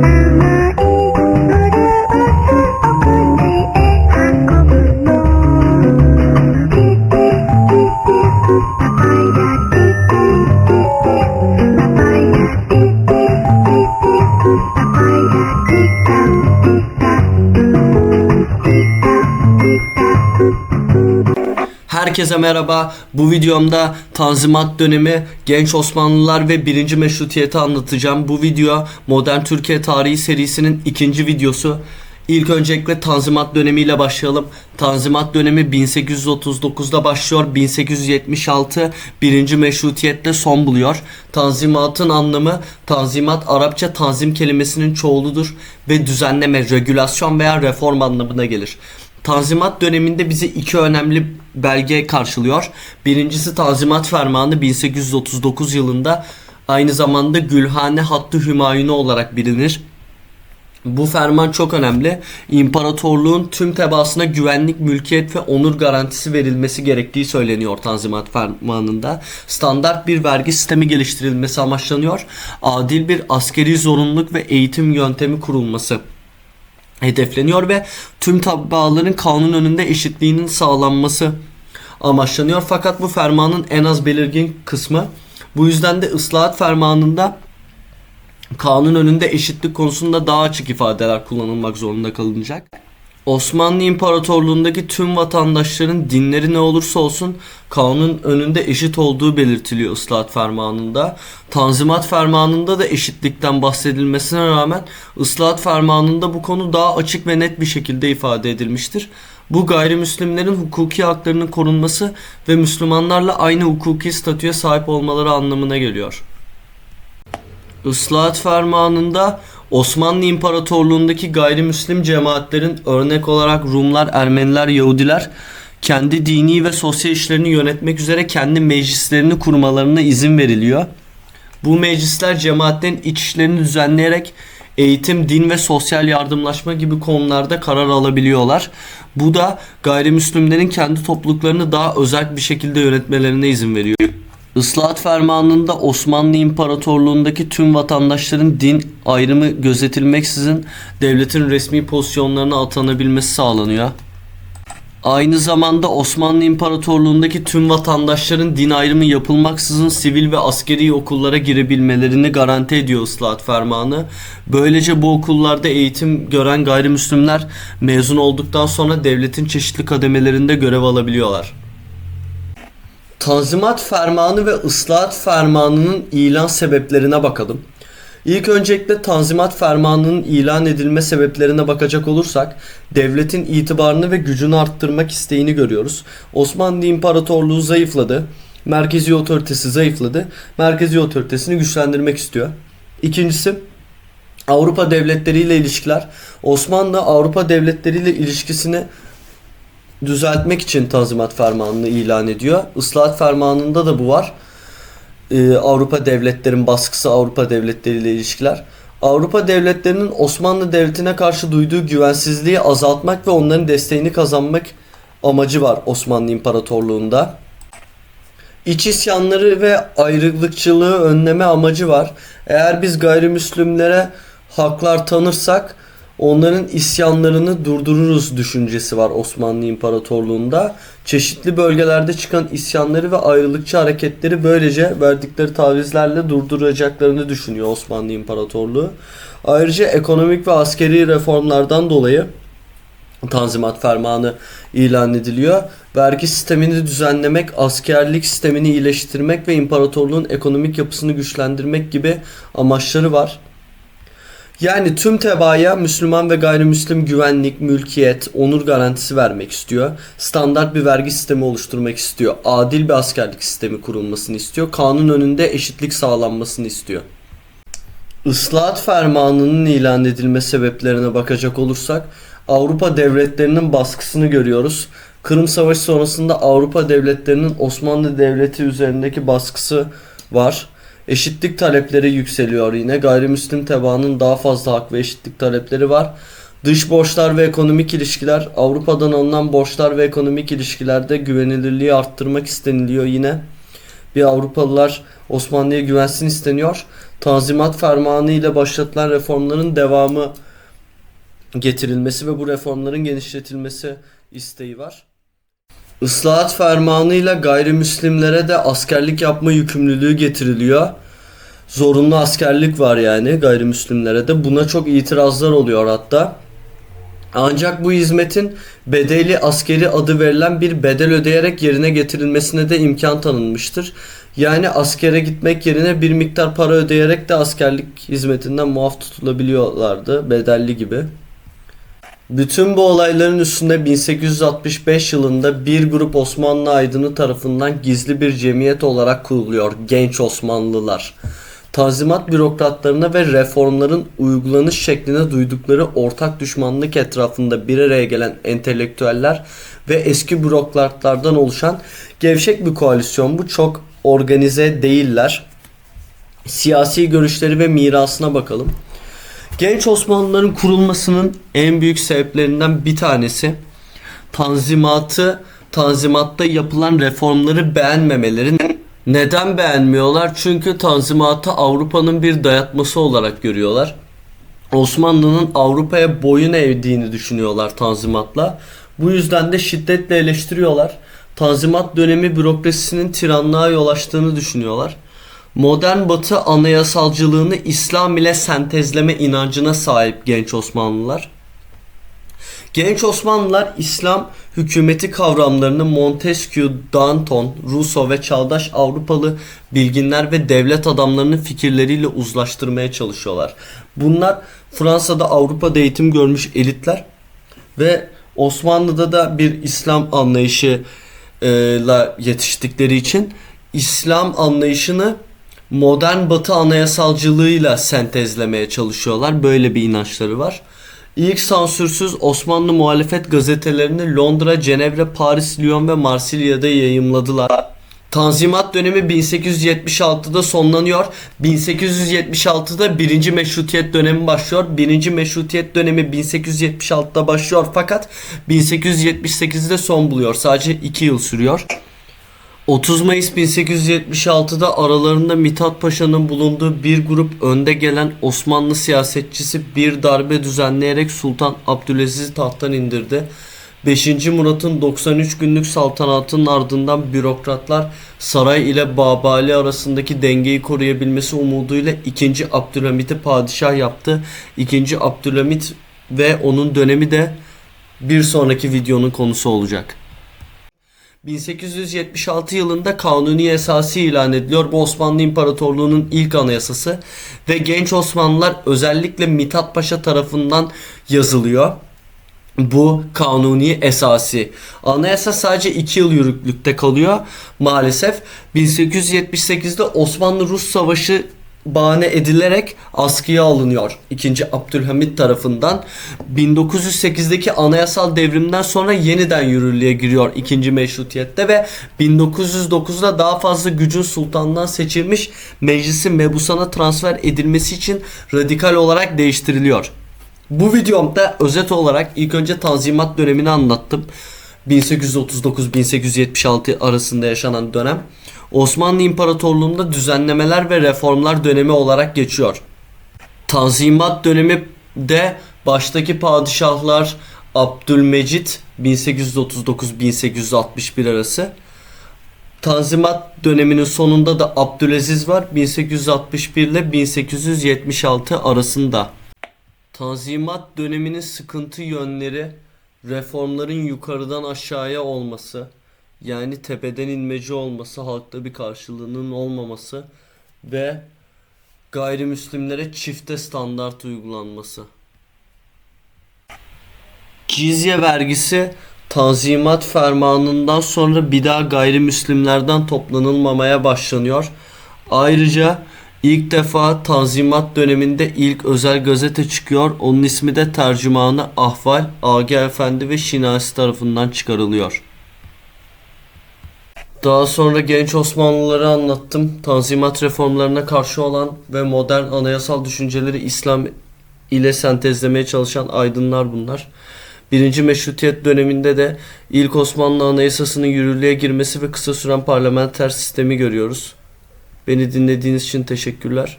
Thank you. Herkese merhaba. Bu videomda Tanzimat dönemi, genç Osmanlılar ve 1. Meşrutiyeti anlatacağım. Bu video Modern Türkiye Tarihi serisinin ikinci videosu. İlk öncelikle Tanzimat dönemiyle başlayalım. Tanzimat dönemi 1839'da başlıyor. 1876 1. Meşrutiyetle son buluyor. Tanzimatın anlamı Tanzimat Arapça tanzim kelimesinin çoğuludur ve düzenleme, regülasyon veya reform anlamına gelir. Tanzimat döneminde bizi iki önemli belge karşılıyor. Birincisi Tanzimat Fermanı 1839 yılında aynı zamanda Gülhane Hattı Hümayunu olarak bilinir. Bu ferman çok önemli. İmparatorluğun tüm tebaasına güvenlik, mülkiyet ve onur garantisi verilmesi gerektiği söyleniyor Tanzimat Fermanı'nda. Standart bir vergi sistemi geliştirilmesi amaçlanıyor. Adil bir askeri zorunluluk ve eğitim yöntemi kurulması hedefleniyor ve tüm tabaların kanun önünde eşitliğinin sağlanması amaçlanıyor. Fakat bu fermanın en az belirgin kısmı bu yüzden de ıslahat fermanında kanun önünde eşitlik konusunda daha açık ifadeler kullanılmak zorunda kalınacak. Osmanlı İmparatorluğundaki tüm vatandaşların dinleri ne olursa olsun kanun önünde eşit olduğu belirtiliyor ıslahat fermanında. Tanzimat fermanında da eşitlikten bahsedilmesine rağmen ıslahat fermanında bu konu daha açık ve net bir şekilde ifade edilmiştir. Bu gayrimüslimlerin hukuki haklarının korunması ve Müslümanlarla aynı hukuki statüye sahip olmaları anlamına geliyor. Islahat fermanında Osmanlı İmparatorluğundaki gayrimüslim cemaatlerin örnek olarak Rumlar, Ermeniler, Yahudiler kendi dini ve sosyal işlerini yönetmek üzere kendi meclislerini kurmalarına izin veriliyor. Bu meclisler cemaatlerin iç işlerini düzenleyerek eğitim, din ve sosyal yardımlaşma gibi konularda karar alabiliyorlar. Bu da gayrimüslimlerin kendi topluluklarını daha özel bir şekilde yönetmelerine izin veriyor. Islahat fermanında Osmanlı İmparatorluğundaki tüm vatandaşların din ayrımı gözetilmeksizin devletin resmi pozisyonlarına atanabilmesi sağlanıyor. Aynı zamanda Osmanlı İmparatorluğundaki tüm vatandaşların din ayrımı yapılmaksızın sivil ve askeri okullara girebilmelerini garanti ediyor ıslahat fermanı. Böylece bu okullarda eğitim gören gayrimüslimler mezun olduktan sonra devletin çeşitli kademelerinde görev alabiliyorlar. Tanzimat Fermanı ve Islahat Fermanı'nın ilan sebeplerine bakalım. İlk öncelikle Tanzimat Fermanı'nın ilan edilme sebeplerine bakacak olursak devletin itibarını ve gücünü arttırmak isteğini görüyoruz. Osmanlı İmparatorluğu zayıfladı. Merkezi otoritesi zayıfladı. Merkezi otoritesini güçlendirmek istiyor. İkincisi Avrupa devletleriyle ilişkiler. Osmanlı Avrupa devletleriyle ilişkisini düzeltmek için Tanzimat Fermanı'nı ilan ediyor. Islahat Fermanı'nda da bu var. Ee, Avrupa devletlerin baskısı, Avrupa devletleriyle ilişkiler. Avrupa devletlerinin Osmanlı Devleti'ne karşı duyduğu güvensizliği azaltmak ve onların desteğini kazanmak amacı var Osmanlı İmparatorluğu'nda. İç isyanları ve ayrılıkçılığı önleme amacı var. Eğer biz gayrimüslimlere haklar tanırsak onların isyanlarını durdururuz düşüncesi var Osmanlı İmparatorluğu'nda. Çeşitli bölgelerde çıkan isyanları ve ayrılıkçı hareketleri böylece verdikleri tavizlerle durduracaklarını düşünüyor Osmanlı İmparatorluğu. Ayrıca ekonomik ve askeri reformlardan dolayı Tanzimat Fermanı ilan ediliyor. Vergi sistemini düzenlemek, askerlik sistemini iyileştirmek ve imparatorluğun ekonomik yapısını güçlendirmek gibi amaçları var. Yani tüm tebaaya Müslüman ve gayrimüslim güvenlik, mülkiyet, onur garantisi vermek istiyor. Standart bir vergi sistemi oluşturmak istiyor. Adil bir askerlik sistemi kurulmasını istiyor. Kanun önünde eşitlik sağlanmasını istiyor. Islahat fermanının ilan edilme sebeplerine bakacak olursak Avrupa devletlerinin baskısını görüyoruz. Kırım Savaşı sonrasında Avrupa devletlerinin Osmanlı Devleti üzerindeki baskısı var. Eşitlik talepleri yükseliyor yine. Gayrimüslim tebaanın daha fazla hak ve eşitlik talepleri var. Dış borçlar ve ekonomik ilişkiler Avrupa'dan alınan borçlar ve ekonomik ilişkilerde güvenilirliği arttırmak isteniliyor yine. Bir Avrupalılar Osmanlı'ya güvensin isteniyor. Tanzimat Fermanı ile başlatılan reformların devamı getirilmesi ve bu reformların genişletilmesi isteği var. Islahat fermanıyla gayrimüslimlere de askerlik yapma yükümlülüğü getiriliyor. Zorunlu askerlik var yani gayrimüslimlere de. Buna çok itirazlar oluyor hatta. Ancak bu hizmetin bedeli askeri adı verilen bir bedel ödeyerek yerine getirilmesine de imkan tanınmıştır. Yani askere gitmek yerine bir miktar para ödeyerek de askerlik hizmetinden muaf tutulabiliyorlardı bedelli gibi. Bütün bu olayların üstünde 1865 yılında bir grup Osmanlı aydını tarafından gizli bir cemiyet olarak kuruluyor Genç Osmanlılar. Tanzimat bürokratlarına ve reformların uygulanış şekline duydukları ortak düşmanlık etrafında bir araya gelen entelektüeller ve eski bürokratlardan oluşan gevşek bir koalisyon bu çok organize değiller. Siyasi görüşleri ve mirasına bakalım. Genç Osmanlıların kurulmasının en büyük sebeplerinden bir tanesi Tanzimatı, Tanzimatta yapılan reformları beğenmemeleri. Neden beğenmiyorlar? Çünkü Tanzimatı Avrupa'nın bir dayatması olarak görüyorlar. Osmanlı'nın Avrupa'ya boyun eğdiğini düşünüyorlar Tanzimat'la. Bu yüzden de şiddetle eleştiriyorlar. Tanzimat dönemi bürokrasisinin tiranlığa yol açtığını düşünüyorlar. Modern Batı anayasalcılığını İslam ile sentezleme inancına sahip genç Osmanlılar. Genç Osmanlılar İslam hükümeti kavramlarını Montesquieu, Danton, Rousseau ve çağdaş Avrupalı bilginler ve devlet adamlarının fikirleriyle uzlaştırmaya çalışıyorlar. Bunlar Fransa'da Avrupa'da eğitim görmüş elitler ve Osmanlı'da da bir İslam anlayışıyla yetiştikleri için İslam anlayışını modern batı anayasalcılığıyla sentezlemeye çalışıyorlar. Böyle bir inançları var. İlk sansürsüz Osmanlı muhalefet gazetelerini Londra, Cenevre, Paris, Lyon ve Marsilya'da yayımladılar. Tanzimat dönemi 1876'da sonlanıyor. 1876'da birinci meşrutiyet dönemi başlıyor. Birinci meşrutiyet dönemi 1876'da başlıyor fakat 1878'de son buluyor. Sadece 2 yıl sürüyor. 30 Mayıs 1876'da aralarında Mithat Paşa'nın bulunduğu bir grup önde gelen Osmanlı siyasetçisi bir darbe düzenleyerek Sultan Abdülaziz'i tahttan indirdi. 5. Murat'ın 93 günlük saltanatının ardından bürokratlar saray ile Babali arasındaki dengeyi koruyabilmesi umuduyla 2. Abdülhamit'i padişah yaptı. 2. Abdülhamit ve onun dönemi de bir sonraki videonun konusu olacak. 1876 yılında Kanuni Esası ilan ediliyor. Bu Osmanlı İmparatorluğu'nun ilk anayasası ve genç Osmanlılar özellikle Mithat Paşa tarafından yazılıyor. Bu kanuni esası. Anayasa sadece 2 yıl yürürlükte kalıyor maalesef. 1878'de Osmanlı-Rus Savaşı bahane edilerek askıya alınıyor 2. Abdülhamit tarafından. 1908'deki anayasal devrimden sonra yeniden yürürlüğe giriyor 2. meşrutiyette ve 1909'da daha fazla gücün sultandan seçilmiş meclisi mebusana transfer edilmesi için radikal olarak değiştiriliyor. Bu videomda özet olarak ilk önce Tanzimat dönemini anlattım. 1839-1876 arasında yaşanan dönem. Osmanlı İmparatorluğu'nda düzenlemeler ve reformlar dönemi olarak geçiyor. Tanzimat dönemi de baştaki padişahlar Abdülmecit 1839-1861 arası. Tanzimat döneminin sonunda da Abdülaziz var 1861 ile 1876 arasında. Tanzimat döneminin sıkıntı yönleri reformların yukarıdan aşağıya olması, yani tepeden inmeci olması, halkta bir karşılığının olmaması ve gayrimüslimlere çifte standart uygulanması. Cizye vergisi Tanzimat fermanından sonra bir daha gayrimüslimlerden toplanılmamaya başlanıyor. Ayrıca ilk defa Tanzimat döneminde ilk özel gazete çıkıyor. Onun ismi de tercümanı Ahval, Agi Efendi ve Şinasi tarafından çıkarılıyor. Daha sonra genç Osmanlıları anlattım. Tanzimat reformlarına karşı olan ve modern anayasal düşünceleri İslam ile sentezlemeye çalışan aydınlar bunlar. Birinci Meşrutiyet döneminde de ilk Osmanlı Anayasası'nın yürürlüğe girmesi ve kısa süren parlamenter sistemi görüyoruz. Beni dinlediğiniz için teşekkürler.